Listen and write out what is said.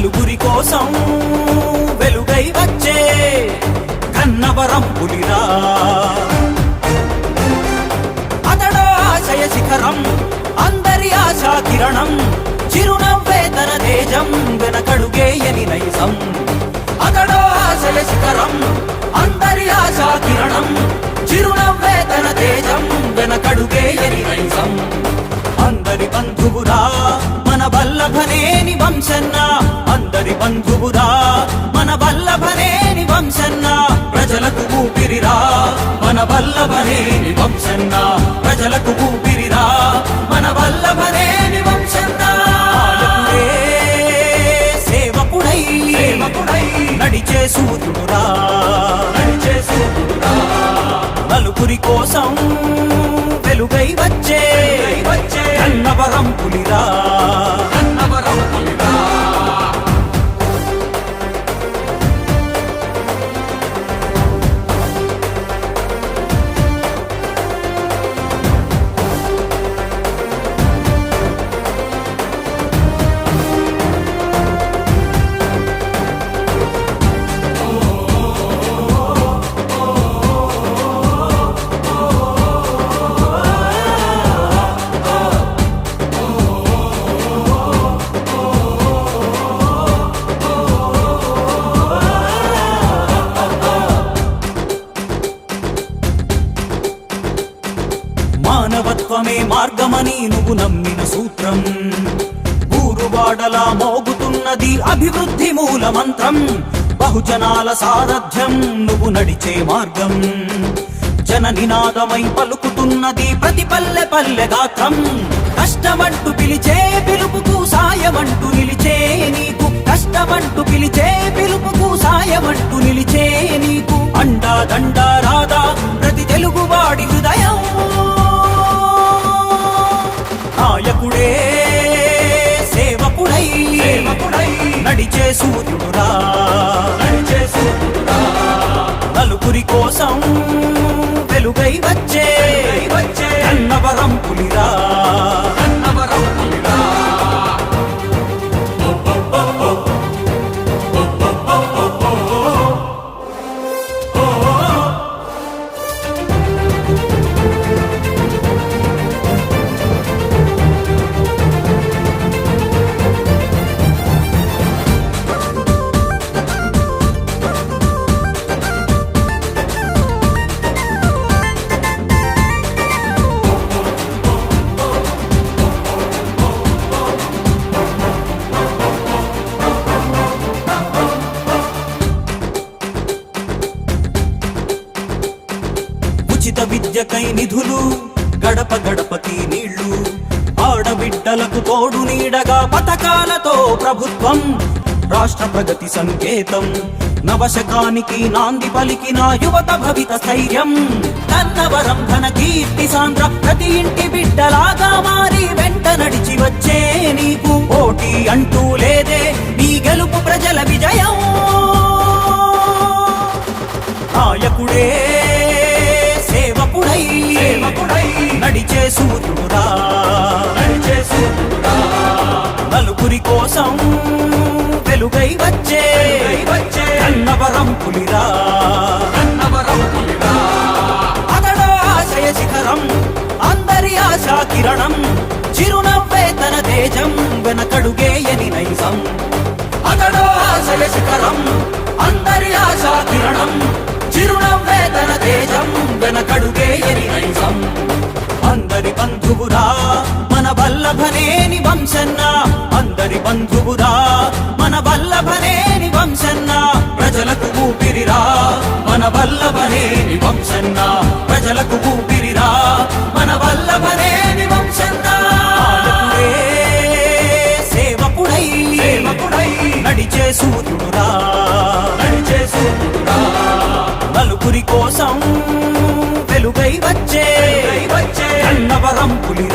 నలుగురి కోసం వెలుగై వచ్చే కన్నవరం పులిరా. అతడో ఆశయ శిఖరం అందరి ఆశా కిరణం చిరునవ్వే తన తేజం వెనకడుగేయని నైజం. అతడో ఆశయ శిఖరం అందరి ఆశా కిరణం చిరునవ్వే తన తేజం వెనకడుగేయని నైజం. అందరి బంధువురా మన వల్లభనేని వంశన్నా అందరి బంధువురా మన వల్లభనేని వంశన్న ప్రజలకు ఊపిరిరా. మన వల్లభనేని వంశన్న ప్రజలకు ఊపిరిరా. మన వల్లభనేని వంశన్న. సేవకుడై సేవకుడై. నడిచే సూర్యుడురా నడిచే సూర్యుడురా నలుగురి కోసం వెలుగై వచ్చే వచ్చే కన్నవరం పులిరా. నువ్వు సూత్రం. ఊరువాడలా మోగుతున్నది అభివృద్ధి మూల మంత్రం. బహుజనాల సారథ్యం నువ్వు నడిచే మార్గం. జన నినాదమై పలుకుతున్నది ప్రతి పల్లె పల్లె గాత్రం. కష్టమంటూ పిలిచే పిలుపుకు సాయమంటూ నిలిచే నీకు. కష్టమంటూ పిలిచే పిలుపుకు సాయమంటూ నిలిచే నీకు. అండా దండా నడిచే సూర్యుడురా నడిచే సూర్యుడురా నలుగురి కోసం వెలుగై వచ్చే విద్యకై నిధులు గడప గడపకి నీళ్ళు. ఆడబిడ్డలకు తోడు నీడగా పథకాలతో ప్రభుత్వం రాష్ట్ర ప్రగతి సంకేతం. నవశకానికి నాంది పలికిన యువత భవిత స్థైర్యం. కన్నవరం ధన కీర్తి సాంద్ర ప్రతి ఇంటి బిడ్డలాగా మారి వెంట నడిచి వచ్చే నీకు పోటీ అంటూ లేదే నీ గెలుపు ప్రజల విజయం. నాయకుడే నడిచే సూర్యుడురా నడిచే సూర్యుడురా నలుగురి కోసం వెలుగై వచ్చే వచ్చే కన్నవరం పులిరా. కన్నవరం పులిరా. అతడో ఆశయ శిఖరం అందరి ఆశా కిరణం చిరునవ్వే తన తేజం వెనకడుగేయని నైజం. అతడో ఆశయ శిఖరం అందరి ఆశా కిరణం అందరి బంధువురా మన వల్లభనేని వంశన్న ప్రజలకు ఊపిరిరా. మన వల్లభనేని వంశన్న ప్రజలకు ఊపిరిరా. మన వల్లభనేని వంశన్న. సేవకుడై సేవకుడై. నడిచే సూర్యుడురా. నడిచే సూర్యుడురా. నలుగురి కోసం వెలుగై వచ్చే వచ్చే. కన్నవరం పులిరా